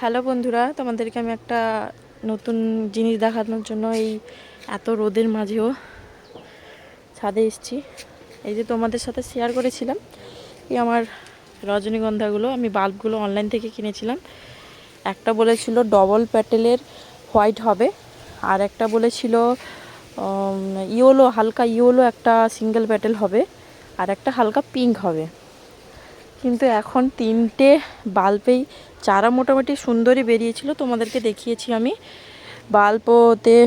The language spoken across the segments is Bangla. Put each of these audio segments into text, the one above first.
হ্যালো বন্ধুরা, তোমাদেরকে আমি একটা নতুন জিনিস দেখানোর জন্য এই এত রোদের মাঝেও ছাদে এসছি। এই যে তোমাদের সাথে শেয়ার করেছিলাম, এই আমার রজনীগন্ধাগুলো, আমি বাল্বগুলো অনলাইন থেকে কিনেছিলাম। একটা বলেছিল ডবল প্যাটেলের হোয়াইট হবে, আর একটা বলেছিল ইয়োলো হালকা ইয়োলো একটা সিঙ্গেল প্যাটেল হবে, আর একটা হালকা পিঙ্ক হবে। কিন্তু এখন তিনটে বাল্বেই, চারা মোটামুটি সুন্দরই বেরিয়েছিল, তোমাদেরকে দেখিয়েছি আমি। বাল্বতে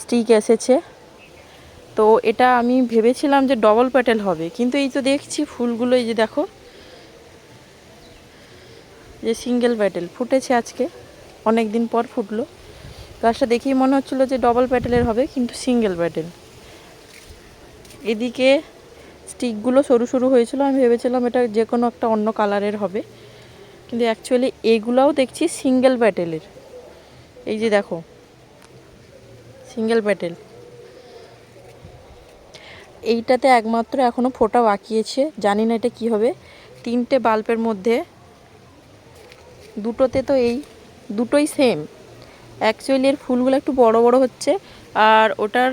স্টিক এসেছে। তো এটা আমি ভেবেছিলাম যে ডবল প্যাটেল হবে, কিন্তু এই তো দেখছি ফুলগুলো, এই যে দেখো। যে সিঙ্গেল প্যাটেল ফুটেছে আজকে অনেক দিন পর ফুটলো। গাছটা দেখেই মনে হচ্ছিল যে ডবল প্যাটেলের হবে, কিন্তু সিঙ্গেল প্যাটেল এদিকে স্টিকগুলো সরু সরু হয়েছিল, আমি ভেবেছিলাম এটা যে কোনো একটা অন্য কালারের হবে। কিন্তু অ্যাকচুয়ালি এগুলাও দেখছি সিঙ্গেল প্যাটেলের এই যে দেখো সিঙ্গেল প্যাটেল এইটাতে একমাত্র এখনও ফোটা বাকিয়েছে জানি না এটা কী হবে। তিনটে বাল্বের মধ্যে দুটোতে তো এই দুটোই সেম অ্যাকচুয়ালি এর ফুলগুলো একটু বড় বড় হচ্ছে, আর ওটার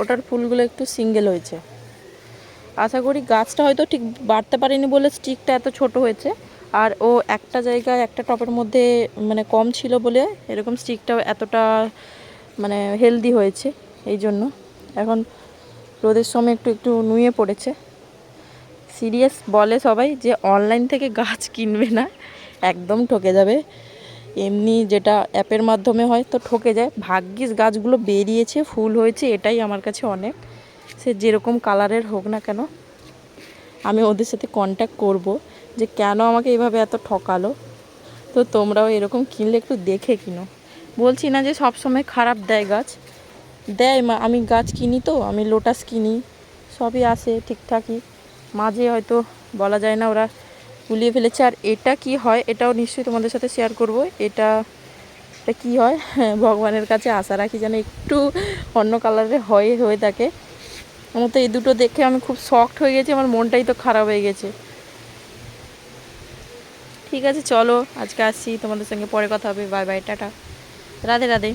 ওটার ফুলগুলো একটু সিঙ্গেল হয়েছে। আশা করি গাছটা হয়তো ঠিক বাড়তে পারেনি বলে স্টিকটা এত ছোট হয়েছে। আর ও একটা জায়গায়, একটা টপের মধ্যে মানে কম ছিল বলে এরকম স্টিকটা এতটা মানে হেলদি হয়েছে এই জন্য। এখন রোদের সময় একটু একটু নুয়ে পড়েছে। সিরিয়াস বলে সবাই যে অনলাইন থেকে গাছ কিনবে না, একদম ঠকে যাবে। এমনি যেটা অ্যাপের মাধ্যমে হয় তো ঠকে যায়। ভাগ্যিস গাছগুলো বেরিয়েছে, ফুল হয়েছে, এটাই আমার কাছে অনেক। সে যেরকম কালারের হোক না কেন, আমি ওদের সাথে কন্ট্যাক্ট করব যে কেন আমাকে এইভাবে এত ঠকালো। তো তোমরাও এরকম কিনলে একটু দেখে কিনো। বলছি না যে সব সময় খারাপ দেয় গাছ। দেয় মা, আমি গাছ কিনি তো, আমি লোটাস কিনি, সবই আসে ঠিকঠাকই। মাঝে হয়তো বলা যায় না ওরা গুলিয়ে ফেলেছে। আর এটা কি হয়, এটাও নিশ্চয়ই তোমাদের সাথে শেয়ার করব। এটা এটা কী হয়? হ্যাঁ ভগবানের কাছে আশা রাখি যেন একটু অন্য কালারের হয়ে হয়ে থাকে। আমার তো এই দুটো দেখে আমি খুব শক্ট হয়ে গেছি, আমার মনটাই তো খারাপ হয়ে গেছে। ঠিক আছে, চলো, আজকে আসছি, তোমাদের সঙ্গে পরে কথা হবে bye bye tata. Radhe Radhe.